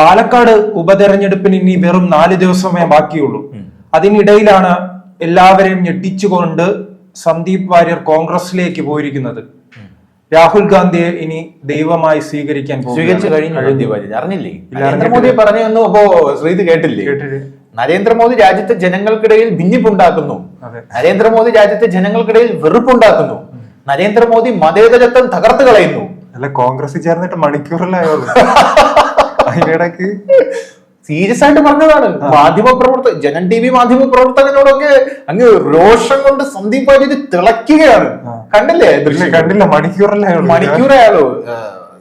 പാലക്കാട് ഉപതെരഞ്ഞെടുപ്പിന് ഇനി വെറും നാല് ദിവസമേ ബാക്കിയുള്ളൂ. അതിനിടയിലാണ് എല്ലാവരെയും ഞെട്ടിച്ചുകൊണ്ട് സന്ദീപ് വാര്യർ കോൺഗ്രസിലേക്ക് പോയിരിക്കുന്നത്. രാഹുൽ ഗാന്ധിയെ ഇനി ദൈവമായി സ്വീകരിക്കാൻ സ്വീകരിച്ചു. കഴിഞ്ഞു അറിഞ്ഞില്ലേ? നരേന്ദ്രമോദി പറഞ്ഞു എന്ന് അപ്പോ ശ്രീത് കേട്ടില്ലേ? നരേന്ദ്രമോദി രാജ്യത്തെ ജനങ്ങൾക്കിടയിൽ ഭിന്നിപ്പുണ്ടാക്കുന്നു. നരേന്ദ്രമോദി രാജ്യത്തെ ജനങ്ങൾക്കിടയിൽ വെറുപ്പുണ്ടാക്കുന്നു. നരേന്ദ്രമോദി മതേതരത്വം തകർത്ത് കളയുന്നു. അല്ല കോൺഗ്രസ് ചേർന്നിട്ട് മണിക്കൂറിലായുള്ളൂ അതിനിടക്ക് സീരിയസ് ആയിട്ട് പറഞ്ഞതാണ്. മാധ്യമ പ്രവർത്തക ജനൻ ടി വി മാധ്യമ പ്രവർത്തകനോടൊക്കെ അങ്ങ് രോഷം കൊണ്ട് സന്ദീപ് വാര്യര് തിളക്കുകയാണ് കണ്ടില്ലേ? ദൃശ്യം? കണ്ടില്ല. മണിക്കൂറല്ലേ മണിക്കൂറായാലോ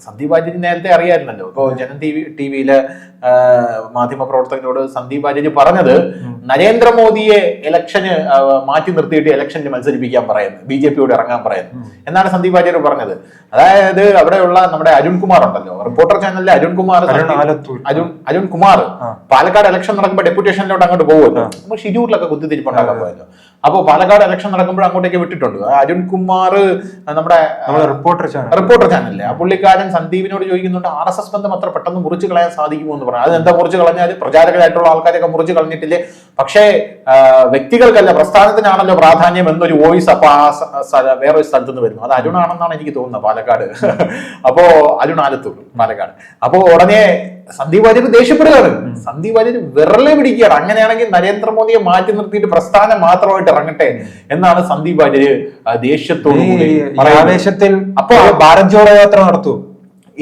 സന്ദീപ് വാര്യര് നേരത്തെ അറിയാമായിരുന്നല്ലോ ഇപ്പൊ ജനൻ ടി വി ടി വിയിലെ മാധ്യമ പ്രവർത്തകനോട് സന്ദീപ് വാര്യര് പറഞ്ഞത് നരേന്ദ്രമോദിയെ ഇലക്ഷന് മാറ്റി നിർത്തിയിട്ട് ഇലക്ഷന് മത്സരിപ്പിക്കാൻ പറയുന്നു. ബി ജെ പിയോട് ഇറങ്ങാൻ പറയുന്നു. എന്നാണ് സന്ദീപ് വാര്യർ പറഞ്ഞത്. അതായത് അവിടെയുള്ള നമ്മുടെ അരുൺ കുമാർ ഉണ്ടല്ലോ. റിപ്പോർട്ടർ ചാനലിലെ അരുൺ കുമാർ അരുൺ അരുൺകുമാർ അരുൺ അരുൺ കുമാർ പാലക്കാട് ഇലക്ഷൻ നടക്കുമ്പോൾ ഡെപ്യൂട്ടേഷനിലോട്ട് അങ്ങോട്ട് പോകുമല്ലോ നമ്മൾ ഷിരൂരിലൊക്കെ കുത്തിത്തിരിപ്പുണ്ടാക്കാൻ പോയല്ലോ. അപ്പോൾ പാലക്കാട് ഇലക്ഷൻ നടക്കുമ്പോൾ അങ്ങോട്ടേക്ക് വിട്ടിട്ടുണ്ട്. അരുൺകുമാർ അരുൺ കുമാർ നമ്മുടെ റിപ്പോർട്ടർ ചാനൽ റിപ്പോർട്ടർ ചാനലിലെ ആ പുള്ളിക്കാരൻ സന്ദീപിനോട് ചോദിക്കുന്നുണ്ട് ആർ എസ് എസ് ബന്ധം അത്ര പെട്ടെന്ന് മുറിച്ച് കളയാൻ സാധിക്കുമോ എന്ന് പറഞ്ഞു അത് എന്താ മുറിച്ച് കളഞ്ഞാൽ പ്രചാരകരായിട്ടുള്ള ആൾക്കാരൊക്കെ മുറിച്ച് കളഞ്ഞിട്ടില്ലേ? പക്ഷേ വ്യക്തികൾക്കല്ല പ്രസ്ഥാനത്തിനാണല്ലോ പ്രാധാന്യം എന്നൊരു വോയിസ് അപ്പൊ ആ വേറൊരു സ്ഥലത്തു നിന്ന് വരുന്നു. അത് അരുണാണെന്നാണ് എനിക്ക് തോന്നുന്നത് പാലക്കാട്. അപ്പോ അരുൺ ആലത്തൂർ പാലക്കാട്. അപ്പോ ഉടനെ സന്ദീപ് വാര്യർ ദേഷ്യപ്പെടുകയാണ്. സന്ദീപ് വാര്യർ വിരലെ പിടിക്കുകയാണ്. അങ്ങനെയാണെങ്കിൽ നരേന്ദ്രമോദിയെ മാറ്റി നിർത്തിയിട്ട് പ്രസ്ഥാനം മാത്രമായിട്ട് ഇറങ്ങട്ടെ എന്നാണ് സന്ദീപ്. ആവേശത്തിൽ അപ്പൊ അപ്പൊ ഭാരത് ജോഡോ യാത്ര നടത്തൂ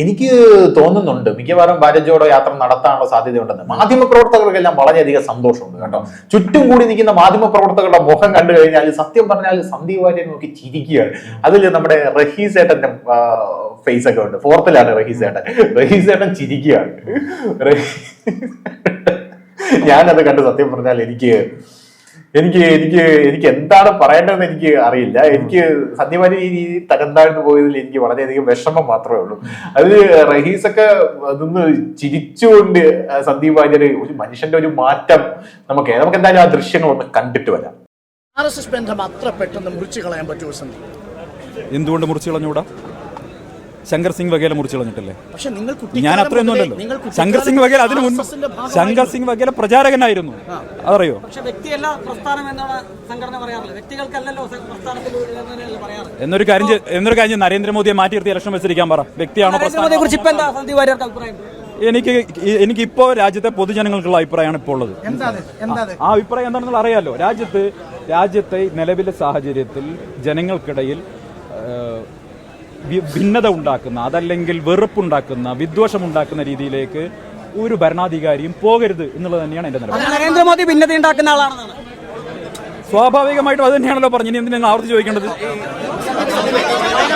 എനിക്ക് തോന്നുന്നുണ്ട് മിക്കവാറും ഭാരത് ജോഡോ യാത്ര നടത്താനുള്ള സാധ്യതയുണ്ടെന്ന്. മാധ്യമ പ്രവർത്തകർക്കെല്ലാം വളരെയധികം സന്തോഷമുണ്ട് കേട്ടോ. ചുറ്റും കൂടി നിൽക്കുന്ന മാധ്യമ പ്രവർത്തകരുടെ മുഖം കണ്ടു കഴിഞ്ഞാൽ സത്യം പറഞ്ഞാൽ സന്ദീപ് വാര്യർ നോക്കി ചിരിക്കുകയാണ്. അതിൽ നമ്മുടെ റഹീസ് ഏട്ടന്റെ ഫേസ് ഒക്കെ ഉണ്ട്. ഫോർത്തിലാണ് റഹീസ് ഏട്ടൻ റഹീസ് ഏട്ടൻ ചിരിക്കുകയാണ്. ഞാനത് കണ്ട് സത്യം പറഞ്ഞാൽ എനിക്ക് എനിക്ക് എനിക്ക് എനിക്ക് എന്താണ് പറയേണ്ടതെന്ന് എനിക്ക് അറിയില്ല. എനിക്ക് സത്യമായി ഈ രീതിയിൽ തകർന്നാഴ്ന്നു പോയതിൽ എനിക്ക് വളരെയധികം വിഷമം മാത്രമേ ഉള്ളൂ. അത് റഹീസൊക്കെ നിന്ന് ചിരിച്ചുകൊണ്ട് സന്ദീപ് വാര്യര് ഒരു മനുഷ്യന്റെ ഒരു മാറ്റം നമുക്ക് നമുക്ക് എന്തായാലും ആ ദൃശ്യങ്ങൾ ഒന്ന് കണ്ടിട്ട് വരാം. ആർ എസ് എസ് ബന്ധം അത്ര പെട്ടെന്ന് മുറിച്ചു കളയാൻ പറ്റുമോ സന്ദീപ്? എന്തുകൊണ്ട് മുറിച്ചു കളഞ്ഞൂടാ ശങ്കർ സിംഗ് വഗേല മുറിച്ചു കളഞ്ഞിട്ടല്ലേ? പക്ഷെ നിങ്ങൾ ഞാൻ അത്രയൊന്നും അല്ലല്ലോ. ശങ്കർ സിംഗ് വഗേല അതിന് മുൻപ് ശങ്കർ സിംഗ് വഗേല പ്രചാരകനായിരുന്നു. അതറിയോ? എന്നൊരു കാര്യം എന്നൊരു കാര്യം നരേന്ദ്രമോദിയെ മാറ്റി നിർത്തി ഇലക്ഷൻ മത്സരിക്കാൻ പറ. വ്യക്തിയാണോ എനിക്ക് ഇപ്പൊ എനിക്ക് എനിക്കിപ്പോ രാജ്യത്തെ പൊതുജനങ്ങൾക്കുള്ള അഭിപ്രായമാണ് ഇപ്പോൾ ഉള്ളത്. ആ അഭിപ്രായം എന്താണെന്നുള്ള അറിയാലോ. രാജ്യത്ത് രാജ്യത്തെ നിലവിലെ സാഹചര്യത്തിൽ ജനങ്ങൾക്കിടയിൽ ഭിന്നത ഉണ്ടാക്കുന്ന അതല്ലെങ്കിൽ വെറുപ്പുണ്ടാക്കുന്ന വിദ്വേഷമുണ്ടാക്കുന്ന രീതിയിലേക്ക് ഒരു ഭരണാധികാരിയും പോകരുത് എന്നുള്ളത് തന്നെയാണ് എന്റെ നിലപാട്. നരേന്ദ്രമോദി ഭിന്നത ഉണ്ടാക്കുന്ന ആളാണെന്നാണ് സ്വാഭാവികമായിട്ടും അത് തന്നെയാണല്ലോ പറഞ്ഞു ഇനി എന്തിനാണ് ആവർത്തി ചോദിക്കേണ്ടത്?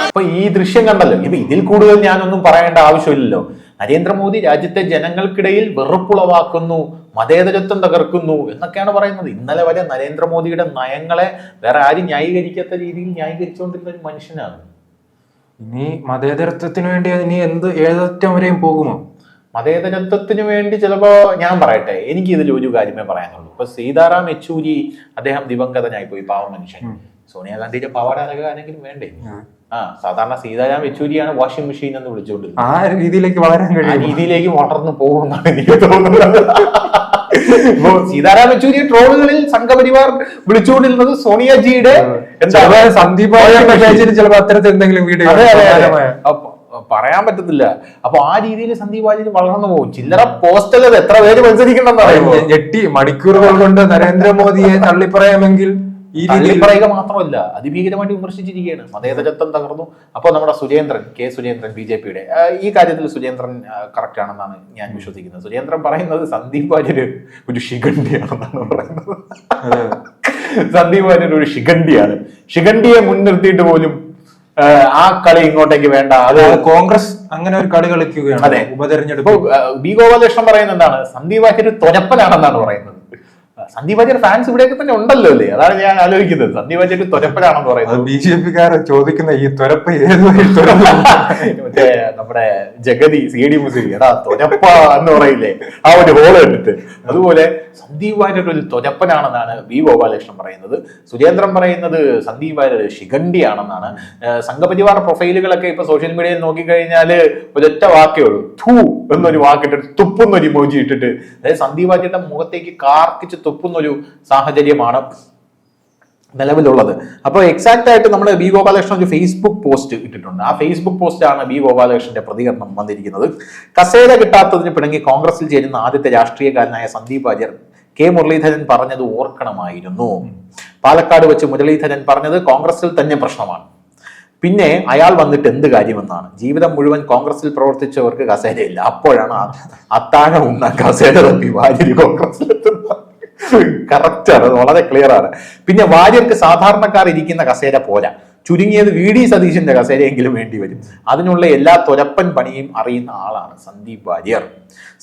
അപ്പൊ ഈ ദൃശ്യം കണ്ടല്ലോ. ഇപ്പൊ ഇതിൽ കൂടുതൽ ഞാനൊന്നും പറയേണ്ട ആവശ്യമില്ലല്ലോ. നരേന്ദ്രമോദി രാജ്യത്തെ ജനങ്ങൾക്കിടയിൽ വെറുപ്പുളവാക്കുന്നു മതേതരത്വം തകർക്കുന്നു എന്നൊക്കെയാണ് പറയുന്നത്. ഇന്നലെ വരെ നരേന്ദ്രമോദിയുടെ നയങ്ങളെ വേറെ ആരും ന്യായീകരിക്കാത്ത രീതിയിൽ ന്യായീകരിച്ചുകൊണ്ടിരുന്ന ഒരു മനുഷ്യനാണ്. ഇനി മതേതരത്വത്തിന് വേണ്ടി ഇനി എന്ത് ഏതറ്റം വരെയും പോകുമോ? മതേതരത്വത്തിന് വേണ്ടി ചിലപ്പോ ഞാൻ പറയട്ടെ എനിക്ക് ഇതിൽ ഒരു കാര്യമേ പറയാനുള്ളൂ. ഇപ്പൊ സീതാറാം യെച്ചൂരി അദ്ദേഹം ദിവംഗതനായി പോയി പാവ മനുഷ്യൻ. സോണിയാഗാന്ധിയുടെ പവർ ആരെങ്കിലും വേണ്ടേ? ആ. സാധാരണ സീതാറാം യെച്ചൂരിയാണ് വാഷിംഗ് മെഷീൻ എന്ന് വിളിച്ചുകൊണ്ടിരുന്നത്. ആ രീതിയിലേക്ക് വളരാൻ ആ കഴിയും രീതിയിലേക്ക് വളർന്നു പോകുമെന്നാണ് എനിക്ക് തോന്നുന്നത്. സീതാറാം യെച്ചൂരി ട്രോളുകളിൽ സംഘപരിവാർ വിളിച്ചുകൊണ്ടിരുന്നത് സോണിയാജിയുടെ എന്താ സന്ദീപ് വാര്യരുടെ പേജിൽ ചിലപ്പോ അത്തരത്തിൽ എന്തെങ്കിലും വീഡിയോ. പറയാൻ പറ്റത്തില്ല. അപ്പൊ ആ രീതിയിൽ സന്ദീപ് വാര്യർ വളർന്നു പോകും. ചില്ലറ പോസ്റ്റൽ എത്ര പേര് മത്സരിക്കണമെന്ന് ഞെ- ഞെട്ടി മണിക്കൂറുകൾ കൊണ്ട് നരേന്ദ്രമോദിയെ തള്ളിപ്പറയാമെങ്കിൽ ഈ തള്ളിപ്പറയുക മാത്രമല്ല അതിഭീകരമായിട്ട് വിമർശിച്ചിരിക്കുകയാണ്. മതേതരത്വം തകർന്നു. അപ്പോൾ നമ്മുടെ Surendran K Surendran B J പിയുടെ ഈ കാര്യത്തിൽ സുരേന്ദ്രൻ കറക്റ്റ് ആണെന്നാണ് ഞാൻ വിശ്വസിക്കുന്നത്. സുരേന്ദ്രൻ പറയുന്നത് സന്ദീപ് വാര്യര് ഒരു ശിഖണ്ഡിയാണെന്നാണ് പറയുന്നത്. സന്ദീപ് വാര്യർ ഒരു ശിഖണ്ഡിയാണ്. ശിഖണ്ഡിയെ മുൻനിർത്തിയിട്ട് പോലും ആ, കളി ഇങ്ങോട്ടേക്ക് വേണ്ട. അത് കോൺഗ്രസ് അങ്ങനെ ഒരു കളി കളിക്കുകയാണ് അതെ. ഉപതെരഞ്ഞെടുപ്പ്. ബി ഗോപാലകൃഷ്ണൻ പറയുന്നത് എന്താണ്? സന്ദീപ് വാര്യർ തൊരപ്പനാണെന്നാണ് പറയുന്നത്. സന്ദീപ് വാര്യർ ഫാൻസ് ഇവിടെയൊക്കെ തന്നെ ഉണ്ടല്ലോ അല്ലേ? അതാണ് ഞാൻ ആലോചിക്കുന്നത്. സന്ദീപ് വാര്യർ തൊരപ്പനാണെന്ന് അത് പറയുന്നത് ബി ജെ പിക്കാർ ചോദിക്കുന്ന ഈ തുരപ്പ് ഏത് വഴി മറ്റേ നമ്മുടെ ജഗതി സി ഡി മുസ്ലിം. എടാ തൊരപ്പ എന്ന് പറയില്ലേ? ആ ഒരു ഹോൾ കണ്ടിട്ട് അതുപോലെ സന്ദീപ് വാര്യർ ഒരു തൊരപ്പനാണെന്നാണ് വി ഗോപാലകൃഷ്ണൻ പറയുന്നത്. സുരേന്ദ്രൻ പറയുന്നത് സന്ദീപ് വാര്യർ ശിഖണ്ഡിയാണെന്നാണ്. സംഘപരിവാർ പ്രൊഫൈലുകളൊക്കെ ഇപ്പൊ സോഷ്യൽ മീഡിയയിൽ നോക്കിക്കഴിഞ്ഞാൽ ഒരൊറ്റ വാക്കേ ഉള്ളൂ. ഥൂ എന്നൊരു വാക്കിട്ടിട്ട് തുപ്പുന്നൊരു ഇമോജി ഇട്ടിട്ട് അതായത് സന്ദീപ് വാര്യരുടെ മുഖത്തേക്ക് കാർക്കിച്ച് തുപ്പുന്നൊരു സാഹചര്യമാണ് നിലവിലുള്ളത്. അപ്പോൾ എക്സാക്റ്റ് ആയിട്ട് നമ്മൾ ബി ഗോപാലകൃഷ്ണൻ ഒരു ഫേസ്ബുക്ക് പോസ്റ്റ് ഇട്ടിട്ടുണ്ട്. ആ ഫേസ്ബുക്ക് പോസ്റ്റാണ് ബി ഗോപാലകൃഷ്ണന്റെ പ്രതികരണം വന്നിരിക്കുന്നത്. കസേര കിട്ടാത്തതിന് പിണങ്ങി കോൺഗ്രസിൽ ചേരുന്ന ആദ്യത്തെ രാഷ്ട്രീയക്കാരനായ സന്ദീപ് വാര്യർ കെ മുരളീധരൻ പറഞ്ഞത് ഓർക്കണമായിരുന്നു. പാലക്കാട് വെച്ച് മുരളീധരൻ പറഞ്ഞത് കോൺഗ്രസിൽ തന്നെ പ്രശ്നമാണ്. പിന്നെ അയാൾ വന്നിട്ട് എന്ത് കാര്യമെന്നാണ് ജീവിതം മുഴുവൻ കോൺഗ്രസിൽ പ്രവർത്തിച്ചവർക്ക് കസേരയില്ല. അപ്പോഴാണ് അത്താഴം ഉണ്ണാൻ കസേര തപ്പി കോൺഗ്രസിലെത്തുന്നത് കറക്റ്റ് ആണ് വളരെ ക്ലിയർ ആണ്. പിന്നെ വാര്യർക്ക് സാധാരണക്കാർ ഇരിക്കുന്ന കസേര പോരാ. ചുരുങ്ങിയത് വി ഡി സതീശന്റെ കസേരയെങ്കിലും വേണ്ടി വരും. അതിനുള്ള എല്ലാ തുരപ്പൻ പണിയും അറിയുന്ന ആളാണ് സന്ദീപ് വാര്യർ.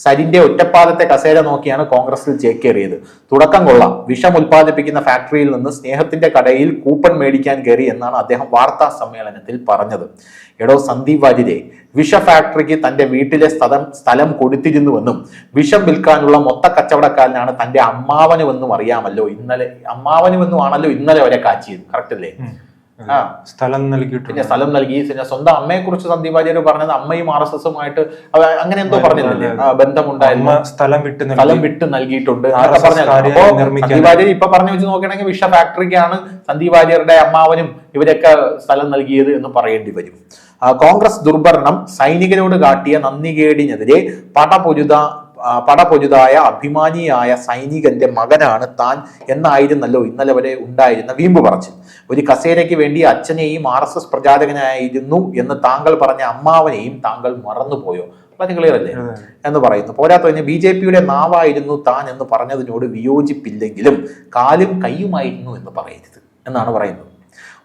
സരിന്റെ ഒറ്റപ്പാദത്തെ കസേര നോക്കിയാണ് കോൺഗ്രസിൽ ചേക്കേറിയത്. തുടക്കം കൊള്ളാം. വിഷം ഉൽപ്പാദിപ്പിക്കുന്ന ഫാക്ടറിയിൽ നിന്ന് സ്നേഹത്തിന്റെ കടയിൽ കൂപ്പൺ മേടിക്കാൻ കയറി എന്നാണ് അദ്ദേഹം വാർത്താ സമ്മേളനത്തിൽ പറഞ്ഞത്. എടോ സന്ദീപ് വാര്യരെ വിഷ ഫാക്ടറിക്ക് തന്റെ വീട്ടിലെ സ്ഥലം സ്ഥലം കൊടുത്തിരുന്നുവെന്നും വിഷം വിൽക്കാനുള്ള മൊത്ത കച്ചവടക്കാരനാണ് തന്റെ അമ്മാവനുമെന്നും അറിയാമല്ലോ ഇന്നലെ അമ്മാവനുമെന്നും ആണല്ലോ ഇന്നലെ വരെ കാച്ചിയത്. കറക്റ്റ് അല്ലേ? സ്ഥലം നൽകിയിട്ടുണ്ട്. പിന്നെ സ്ഥലം നൽകി പിന്നെ സ്വന്തം അമ്മയെ കുറിച്ച് സന്ദീപ് ആചാര്യർ പറഞ്ഞത് അമ്മയും ആർ എസ് എസുമായിട്ട് അങ്ങനെ എന്തോ പറഞ്ഞില്ലേ? ബന്ധമുണ്ടായിരുന്നു. സ്ഥലം വിട്ട്. സ്ഥലം വിട്ട് നൽകിയിട്ടുണ്ട്. സന്ദീപ് ആചാര്യ ഇപ്പൊ പറഞ്ഞു വെച്ച് നോക്കുകയാണെങ്കിൽ വിഷ ഫാക്ടറിക്കാണ് സന്ദീപ് ആചാര്യരുടെ അമ്മാവനും ഇവരൊക്കെ സ്ഥലം നൽകിയത് എന്ന് പറയേണ്ടി വരും. കോൺഗ്രസ് ദുർഭരണം സൈനികരോട് കാട്ടിയ നന്ദികേടിനെതിരെ പടപൊരുത പടപൊരുതായ അഭിമാനിയായ സൈനികന്റെ മകനാണ് താൻ എന്നായിരുന്നല്ലോ ഇന്നലെ വരെ ഉണ്ടായിരുന്ന വീമ്പ് പറച്ചിൽ. ഒരു കസേരയ്ക്ക് വേണ്ടി അച്ഛനെയും ആർ എസ് എസ് പ്രചാരകനായിരുന്നു എന്ന് താങ്കൾ പറഞ്ഞ അമ്മാവനെയും താങ്കൾ മറന്നുപോയോ? വളരെ ക്ലിയർ അല്ലേ? എന്ന് പറയുന്നു. പോരാത്തതിന് ബി ജെ പിയുടെ നാവായിരുന്നു താൻ എന്ന് പറഞ്ഞതിനോട് വിയോജിപ്പില്ലെങ്കിലും കാലും കൈയുമായിരുന്നു എന്ന് പറയരുത് എന്നാണ് പറയുന്നത്.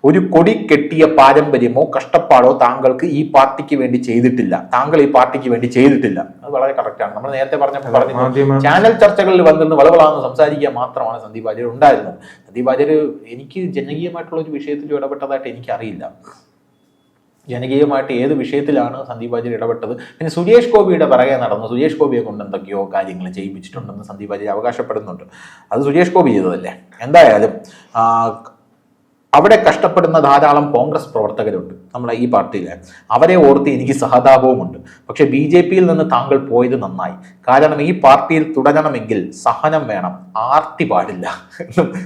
ഒരു കൊടി കെട്ടിയ പാരമ്പര്യമോ കഷ്ടപ്പാടോ താങ്കൾക്ക് ഈ പാർട്ടിക്ക് വേണ്ടി ചെയ്തിട്ടില്ല. താങ്കൾ ഈ പാർട്ടിക്ക് വേണ്ടി ചെയ്തിട്ടില്ല. അത് വളരെ കറക്റ്റാണ് നമ്മൾ നേരത്തെ പറഞ്ഞ പറഞ്ഞു ചാനൽ ചർച്ചകളിൽ വന്നിരുന്ന് വളവളാന്ന് സംസാരിക്കുക മാത്രമാണ് സന്ദീപ് വാര്യർ ഉണ്ടായിരുന്നത്. സന്ദീപ് വാര്യർ എനിക്ക് ജനകീയമായിട്ടുള്ള ഒരു വിഷയത്തിൽ ഇടപെട്ടതായിട്ട് എനിക്കറിയില്ല. ജനകീയമായിട്ട് ഏത് വിഷയത്തിലാണ് സന്ദീപ് ആചാര്യ ഇടപെട്ടത്? പിന്നെ സുരേഷ് ഗോപിയുടെ പിറകെ നടന്നു. സുരേഷ് ഗോപിയെ കൊണ്ട് എന്തൊക്കെയോ കാര്യങ്ങൾ ചെയ്യിപ്പിച്ചിട്ടുണ്ടെന്ന് സന്ദീപ് ആചാര്യ അവകാശപ്പെടുന്നുണ്ട്. അത് സുരേഷ് ഗോപി ചെയ്തതല്ലേ? എന്തായാലും അവിടെ കഷ്ടപ്പെടുന്ന ധാരാളം കോൺഗ്രസ് പ്രവർത്തകരുണ്ട് നമ്മളെ ഈ പാർട്ടിയിൽ അവരെ ഓർത്ത് എനിക്ക് സഹതാപവുമുണ്ട്. പക്ഷേ ബി ജെ പിയിൽ നിന്ന് താങ്കൾ പോയത് നന്നായി. കാരണം ഈ പാർട്ടിയിൽ തുടരണമെങ്കിൽ സഹനം വേണം. ആർത്തി പാടില്ല.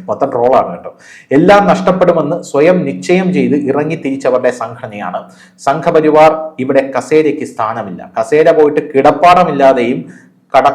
മൊത്തം ട്രോളാണ് കേട്ടോ. എല്ലാം നഷ്ടപ്പെടുമെന്ന് സ്വയം നിശ്ചയം ചെയ്ത് ഇറങ്ങി തിരിച്ചവരുടെ സംഘടനയാണ്. സംഘപരിവാർ ഇവിടെ കസേരയ്ക്ക് സ്ഥാനമില്ല. കസേര പോയിട്ട് കിടപ്പാടമില്ലാതെയും കട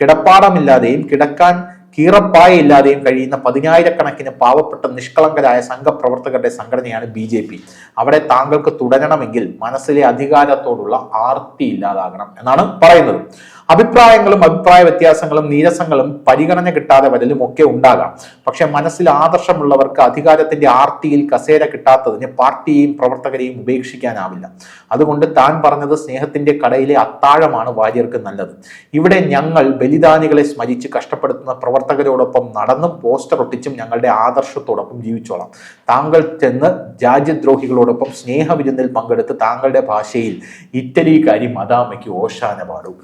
കിടപ്പാടമില്ലാതെയും കിടക്കാൻ കീറപ്പായയില്ലാതെയും കഴിയുന്ന പതിനായിരക്കണക്കിന് പാവപ്പെട്ട നിഷ്കളങ്കരായ സംഘപ്രവർത്തകരുടെ സംഘടനയാണ് ബി ജെ പി. അവിടെ താങ്കൾക്ക് തുടരണമെങ്കിൽ മനസ്സിലെ അധികാരത്തോടുള്ള ആർത്തി ഇല്ലാതാകണം എന്നാണ് പറയുന്നത്. അഭിപ്രായങ്ങളും അഭിപ്രായ വ്യത്യാസങ്ങളും നീരസങ്ങളും പരിഗണന കിട്ടാതെ വരലും ഒക്കെ ഉണ്ടാകാം. പക്ഷെ മനസ്സിൽ ആദർശമുള്ളവർക്ക് അധികാരത്തിന്റെ ആർത്തിയിൽ കസേര കിട്ടാത്തതിന് പാർട്ടിയെയും പ്രവർത്തകരെയും ഉപേക്ഷിക്കാനാവില്ല. അതുകൊണ്ട് താൻ പറഞ്ഞത് സ്നേഹത്തിന്റെ കടയിലെ അത്താഴമാണ് വാര്യർക്ക് നല്ലത്. ഇവിടെ ഞങ്ങൾ ബലിദാനികളെ സ്മരിച്ച് കഷ്ടപ്പെടുത്തുന്ന പ്രവർത്തകരോടൊപ്പം നടന്നും പോസ്റ്റർ ഒട്ടിച്ചും ഞങ്ങളുടെ ആദർശത്തോടൊപ്പം ജീവിച്ചോളാം. താങ്കൾ ചെന്ന് രാജ്യദ്രോഹികളോടൊപ്പം സ്നേഹവിരുന്നിൽ പങ്കെടുത്ത് താങ്കളുടെ ഭാഷയിൽ ഇറ്റലിക്കാരി മദാമയ്ക്ക് ഓശാന പാടൂ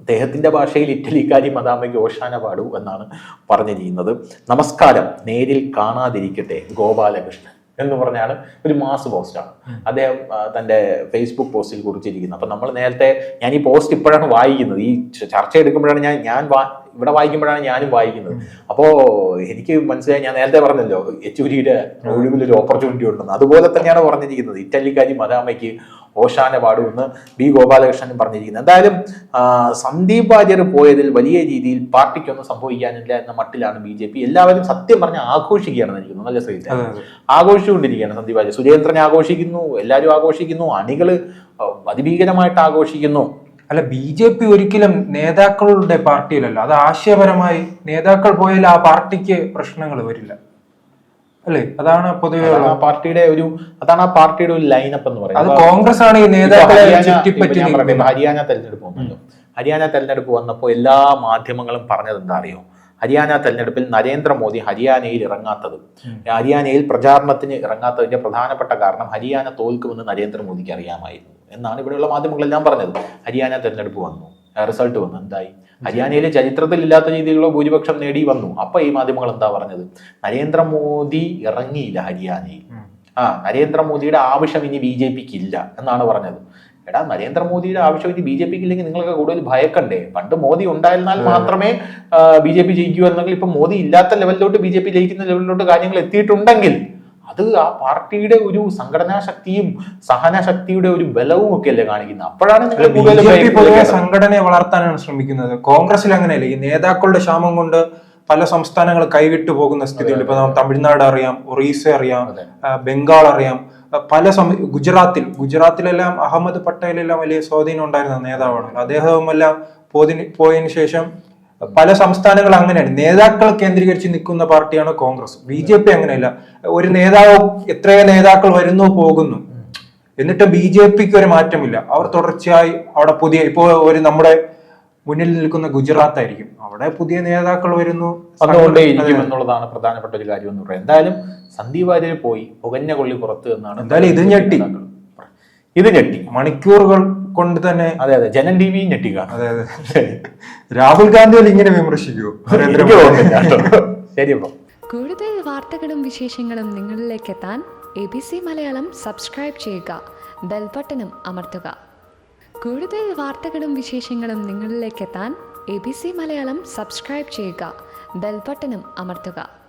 അദ്ദേഹത്തിന്റെ ഭാഷയിൽ ഇറ്റലിക്കാരി മദാമയ്ക്ക് ഓശാന പാടു എന്നാണ് പറഞ്ഞിരിക്കുന്നത്. നമസ്കാരം നേരിൽ കാണാതിരിക്കട്ടെ ഗോപാലകൃഷ്ണൻ എന്ന് പറഞ്ഞാണ് ഒരു മാസ് പോസ്റ്റാണ് അദ്ദേഹം തന്റെ ഫേസ്ബുക്ക് പോസ്റ്റിൽ കുറിച്ചിരിക്കുന്നത് അപ്പം നമ്മൾ നേരത്തെ ഞാൻ ഈ പോസ്റ്റ് ഇപ്പോഴാണ് വായിക്കുന്നത്. ഈ ചർച്ച എടുക്കുമ്പോഴാണ് ഞാൻ ഞാൻ വാ- ഇവിടെ വായിക്കുമ്പോഴാണ് ഞാനും വായിക്കുന്നത്. അപ്പോൾ എനിക്ക് മനസ്സിലായി ഞാൻ നേരത്തെ പറഞ്ഞല്ലോ യെച്ചൂരിയുടെ ഒഴിവിലൊരു ഓപ്പർച്യൂണിറ്റി ഉണ്ടെന്ന്. അതുപോലെ തന്നെയാണ് പറഞ്ഞിരിക്കുന്നത്. ഇറ്റലിക്കാരി മദാമയ്ക്ക് ഓശാന പാടുമെന്ന് ബി ഗോപാലകൃഷ്ണൻ പറഞ്ഞിരിക്കുന്നത് എന്തായാലും സന്ദീപ് വാര്യർ പോയതിൽ വലിയ രീതിയിൽ പാർട്ടിക്കൊന്നും സംഭവിക്കാനില്ല എന്ന മട്ടിലാണ് ബി ജെ പി. എല്ലാവരും സത്യം പറഞ്ഞ് ആഘോഷിക്കുകയാണെന്ന് എനിക്ക് തോന്നുന്നു അല്ലേ. ആഘോഷിച്ചുകൊണ്ടിരിക്കുകയാണ് സന്ദീപ് വാര്യർ. സുരേന്ദ്രൻ ആഘോഷിക്കുന്നു എല്ലാവരും ആഘോഷിക്കുന്നു അണികൾ ആ, അതിഭീകരമായിട്ട് ആഘോഷിക്കുന്നു. അല്ല ബി ജെ പി ഒരിക്കലും നേതാക്കളുടെ പാർട്ടിയിലല്ല. അത് ആശയപരമായി നേതാക്കൾ പോയാൽ ആ പാർട്ടിക്ക് പ്രശ്നങ്ങൾ വരില്ല. അല്ലേ? അതാണ് പൊതുവെ ആ പാർട്ടിയുടെ ഒരു അതാണ് ആ പാർട്ടിയുടെ ഒരു ലൈനപ്പ് എന്ന് അത് പറയുന്നത് കോൺഗ്രസ് ആണ് ഈ നേതാക്കളെ ഹരിയാന- ചുറ്റിപ്പറ്റി. ഹരിയാന തെരഞ്ഞെടുപ്പ് വന്നല്ലോ ഹരിയാന തെരഞ്ഞെടുപ്പ് വന്നപ്പോൾ എല്ലാ മാധ്യമങ്ങളും പറഞ്ഞത് എന്താ അറിയോ? ഹരിയാന തെരഞ്ഞെടുപ്പിൽ നരേന്ദ്രമോദി ഹരിയാനയിൽ ഇറങ്ങാത്തത്. ഹരിയാനയിൽ പ്രചാരണത്തിന് ഇറങ്ങാത്തതിന്റെ പ്രധാനപ്പെട്ട കാരണം ഹരിയാന തോൽക്കുമെന്ന് നരേന്ദ്രമോദിക്ക് അറിയാമായിരുന്നു എന്നാണ് ഇവിടെയുള്ള മാധ്യമങ്ങളെല്ലാം പറഞ്ഞത്. ഹരിയാന തെരഞ്ഞെടുപ്പ് വന്നു. റിസൾട്ട് വന്നു. എന്തായി? ഹരിയാനയിൽ ചരിത്രത്തിൽ ഇല്ലാത്ത രീതിയിലുള്ള ഭൂരിപക്ഷം നേടി വന്നു. അപ്പൊ ഈ മാധ്യമങ്ങൾ എന്താ പറഞ്ഞത്? നരേന്ദ്രമോദി ഇറങ്ങിയില്ല ഹരിയാനയിൽ. ആ നരേന്ദ്രമോദിയുടെ ആവശ്യം ഇനി ബി ജെ പിക്ക് ഇല്ല എന്നാണ് പറഞ്ഞത്. എടാ നരേന്ദ്രമോദിയുടെ ആവശ്യം ഇനി ബി ജെ പിക്ക് ഇല്ലെങ്കിൽ നിങ്ങൾക്ക് കൂടുതൽ ഭയക്കണ്ടേ? പണ്ട് മോദി ഉണ്ടായിരുന്നാൽ മാത്രമേ ബി ജെ പി ജയിക്കൂ എന്നെങ്കിൽ ഇപ്പൊ മോദി ഇല്ലാത്ത ലെവലിലോട്ട് ബി ജെ പി ജയിക്കുന്ന ലെവലിലോട്ട് കാര്യങ്ങൾ എത്തിയിട്ടുണ്ടെങ്കിൽ അത് ആ പാർട്ടിയുടെ ഒരു സംഘടനാ ശക്തിയും സഹന ശക്തിയുടെ ഒരു ബലവും ഒക്കെ അല്ലേ കാണിക്കുന്നത്? അപ്പോഴാണ് നിങ്ങൾ. സംഘടനയെ വളർത്താനാണ് ശ്രമിക്കുന്നത്. കോൺഗ്രസിൽ അങ്ങനെയല്ല ഈ നേതാക്കളുടെ ക്ഷാമം കൊണ്ട് പല സംസ്ഥാനങ്ങൾ കൈവിട്ടു പോകുന്ന സ്ഥിതിയുണ്ട്. ഇപ്പൊ തമിഴ്നാട് അറിയാം ഒറീസ അറിയാം ബംഗാൾ അറിയാം പല സമ ഗുജറാത്തിൽ ഗുജറാത്തിലെല്ലാം അഹമ്മദ് പട്ടേലെല്ലാം വലിയ സ്വാധീനം ഉണ്ടായിരുന്ന നേതാവാണ്. അദ്ദേഹവുമെല്ലാം പോയതിന് പോതിന് പോയതിനു ശേഷം പല സംസ്ഥാനങ്ങൾ അങ്ങനെയാണ്. നേതാക്കൾ കേന്ദ്രീകരിച്ച് നിൽക്കുന്ന പാർട്ടിയാണ് കോൺഗ്രസ്. ബി ജെ പി അങ്ങനെയല്ല. ഒരു നേതാവ് എത്രയോ നേതാക്കൾ വരുന്നു പോകുന്നു. എന്നിട്ട് ബി ജെ പിക്ക് ഒരു മാറ്റമില്ല. അവർ തുടർച്ചയായി അവിടെ പുതിയ ഇപ്പോ ഒരു നമ്മുടെ മുന്നിൽ നിൽക്കുന്ന ഗുജറാത്ത് ആയിരിക്കും. അവിടെ പുതിയ നേതാക്കൾ വരുന്നു. വന്നുകൊണ്ടേയിരിക്കും ഇരിക്കും എന്നുള്ളതാണ് പ്രധാനപ്പെട്ട ഒരു കാര്യം എന്ന് പറയുന്നത്. എന്തായാലും സന്ദീപ് വാര്യർ പോയി പുകഞ്ഞ കൊള്ളി പുറത്ത് എന്നാണ് എന്തായാലും ഇത് ഞെട്ടി. ഇത് ഞെട്ടി. മണിക്കൂറുകൾ കൊണ്ട് തന്നെ അതെ അതെ. ജനൻ ടി വി ഞെട്ടി അതെ അതെ. രാഹുൽ ഗാന്ധി ഇങ്ങനെ വിമർശിക്കുമോ ശരി അപ്പൊ. കൂടുതൽ വാർത്തകളും വിശേഷങ്ങളും നിങ്ങളിലേക്ക് എത്താൻ A B C Malayalam subscribe ചെയ്യുക. ബെൽബട്ടനും അമർത്തുക. കൂടുതൽ വാർത്തകളും വിശേഷങ്ങളും നിങ്ങളിലേക്ക് എത്താൻ A B C Malayalam subscribe ചെയ്യുക. ബെൽബട്ടനും അമർത്തുക.